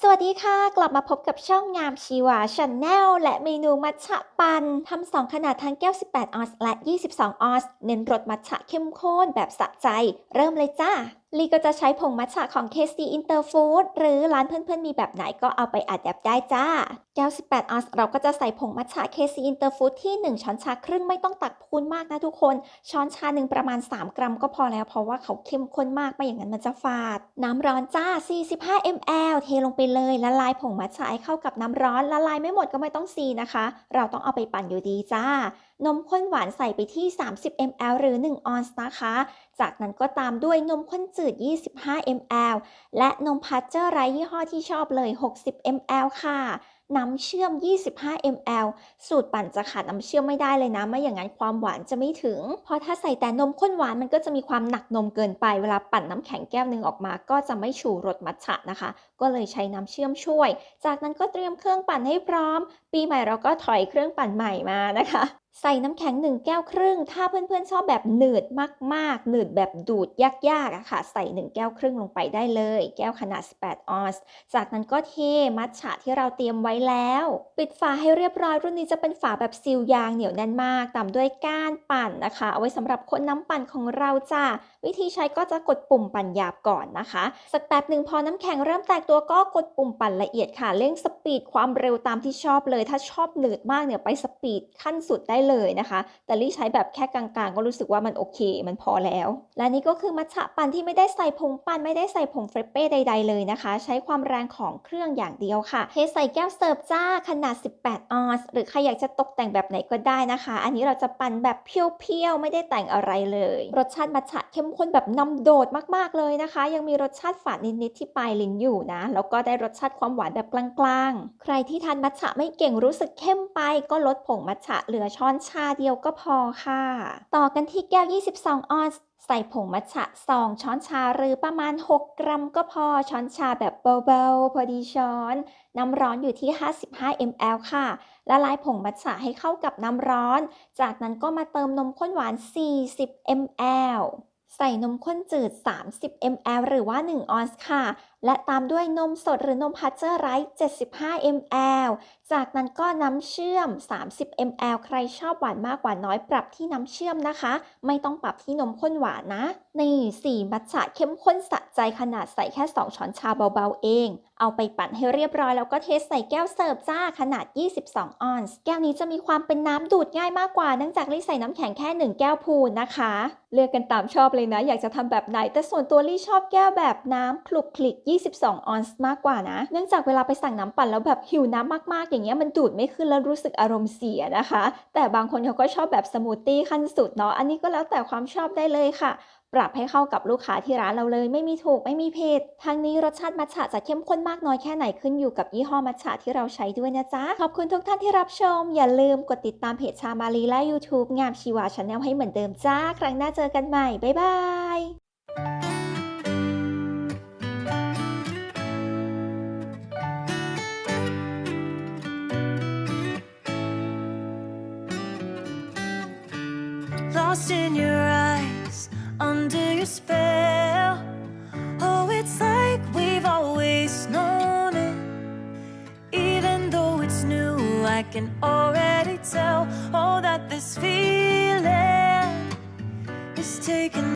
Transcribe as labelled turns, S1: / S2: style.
S1: สวัสดีค่ะ กลับมาพบกับช่องงามชีวาชาแนลและเมนูมัทฉะปันทำสองขนาดทั้งแก้ว 18 ออนซ์และ 22 ออนซ์เน้นรสมัทฉะเข้มข้นแบบสะใจ เริ่มเลยจ้า ลีก็จะใช้ผงมัทฉะของ KC Interfood หรือร้านเพื่อนๆมีแบบไหนก็เอาไปอัดแอปได้จ้าแก้ว18 ออนซ์เราก็จะใส่ผงมัทฉะ KC Interfood ที่ 1 ช้อนชาครึ่งไม่ต้องตักพูนมากนะทุกคน ช้อนชาหนึ่งประมาณ 3 กรัมก็พอแล้วเพราะว่าเขาเข้มข้นมากไม่อย่างนั้นมันจะฝาด น้ำร้อนจ้า 45 ml เทลงไปเลยละลายผงมัทฉะให้เข้ากับน้ำร้อนละลายไม่หมดก็ไม่ต้องซีนะคะ เราต้องเอาไปปั่นอยู่ดีจ้า นมข้นหวานใส่ไปที่ 30 ml หรือ 1 ออนซ์นะคะ จากนั้นก็ตามด้วยนมข้นจืด 25 ml และนมพัชเจอร์ไรยี่ห้อที่ชอบเลย 60 ml ค่ะ น้ำเชื่อม 25 ml สูตรปั่นจะขาดน้ำเชื่อมไม่ได้เลยนะ ไม่อย่างนั้นความหวานจะไม่ถึง เพราะถ้าใส่แต่นมข้นหวานมันก็จะมีความหนักนมเกินไป เวลาปั่นน้ำแข็งแก้วหนึ่งออกมา ก็จะไม่ชูรสมัทฉะนะคะ ก็เลยใช้น้ำเชื่อมช่วย จากนั้นก็เตรียมเครื่องปั่นให้พร้อม ปีใหม่เราก็ถอยเครื่องปั่นใหม่มานะคะ ใส่น้ำแข็ง1แก้วครึ่ง ถ้าเพื่อนๆชอบแบบหนืดมากๆ หนืดแบบดูดยากๆอะค่ะ ใส่1แก้วครึ่งลงไปได้เลย แก้วขนาด 18 ออนซ์ จากนั้นก็เทมัทฉะที่เราเตรียมไว้แล้ว ปิดฝาให้เรียบร้อย รุ่นนี้จะเป็นฝาแบบซีลยางเหนียวแน่นมาก ตามด้วยก้านปั่นนะคะ เอาไว้สำหรับคนน้ำปั่นของเราจ้าวิธีใช้ก็จะกดปุ่มปั่นหยาบก่อนนะคะ สักแป๊บหนึ่งพอน้ำแข็งเริ่มแตกตัวก็กดปุ่มปั่นละเอียดค่ะ เร่งสปีดความเร็วตามที่ชอบเลย ถ้าชอบหนืดมากเนี่ยไปสปีดขั้นสุดได้เลยนะคะ แต่ลี่ใช้แบบแค่กลางๆ ก็รู้สึกว่ามันโอเค มันพอแล้ว และนี่ก็คือมัทฉะปั่นที่ไม่ได้ใส่ผงปั่นไม่ได้ใส่ผงเฟรปเป้ใด ๆ เลยนะคะ ใช้ความแรงของเครื่องอย่างเดียวค่ะเทใส่แก้วเสิร์ฟจ้าขนาด 18 ออนซ์หรือใครอยากจะตกแต่งแบบไหนก็ได้นะคะ อันนี้เราจะปั่นแบบเพียวๆไม่ได้แต่งอะไรเลย รสชาติมัทฉะเข้มข้นแบบนำโดดมากๆเลยนะคะ ยังมีรสชาติฝาดนิดๆที่ปลายลิ้นอยู่นะ แล้วก็ได้รสชาติความหวานแบบกลางๆ ใครที่ทานมัทฉะไม่เก่งรู้สึกเข้มไปก็ลดผงมัทฉะเหลือช้อนชาเดียวก็พอค่ะ ต่อกันที่แก้ว 22 ออนซ์ใส่ผงมัทฉะ 2 ช้อนชาหรือประมาณ 6 กรัมก็พอ ช้อนชาแบบเบาๆ พอดีช้อน น้ำร้อนอยู่ที่ 55 ml ค่ะ ละลายผงมัทฉะให้เข้ากับน้ำร้อน จากนั้นก็มาเติมนมข้นหวาน 40 ml ใส่นมข้นจืด 30 ml หรือว่า 1 ออนซ์ค่ะ และตามด้วยนมสดหรือนมพัชเจอร์ไรท์75 ml จากนั้นก็น้ำเชื่อม 30 ml ใครชอบหวานมากหวานน้อยปรับที่น้ำเชื่อมนะคะ ไม่ต้องปรับที่นมข้นหวานนะ นี่สีมัทฉะเข้มข้นสะใจขนาดใส่แค่ 2 ช้อนชาเบาๆเอง เอาไปปั่นให้เรียบร้อยแล้วก็เทใส่แก้วเสิร์ฟจ้าขนาด 22 ออนซ์แก้วนี้จะมีความเป็นน้ำดูดง่ายมากกว่าเนื่องจากลี่ใส่น้ำแข็งแค่ 1 แก้วพูนนะคะ เลือกกันตามชอบเลยนะ อยากจะทำแบบไหน แต่ส่วนตัวลี่ชอบแก้วแบบน้ำคลุกคลิก 22 ออนซ์มากกว่านะ เนื่องจากเวลาไปสั่งน้ำปั่นแล้วแบบหิวน้ำมากๆ อย่างเงี้ยมันดูดไม่ขึ้นแล้วรู้สึกอารมณ์เสียนะคะ แต่บางคนเขาก็ชอบแบบสมูทตี้ขั้นสุดเนาะอันนี้ก็แล้วแต่ความชอบได้เลยค่ะ ปรับให้เข้ากับลูกค้าที่ร้านเราเลย ไม่มีถูกไม่มีผิดทางนี้รสชาติมัทฉะจะเข้มข้นมากน้อยแค่ไหนขึ้นอยู่กับยี่ห้อมัทฉะที่เราใช้ด้วยนะจ๊ะ ขอบคุณทุกท่านที่รับชม อย่าลืมกดติดตามเพจชามารีและ YouTube งามชีวาชาแนลให้เหมือนเดิมจ้า ครั้งหน้าเจอกันใหม่ บ๊ายบาย
S2: Lost in your eyes your spell. Oh, it's like we've always known it. Even though it's new, I can already tell. Oh, that this feeling is taking.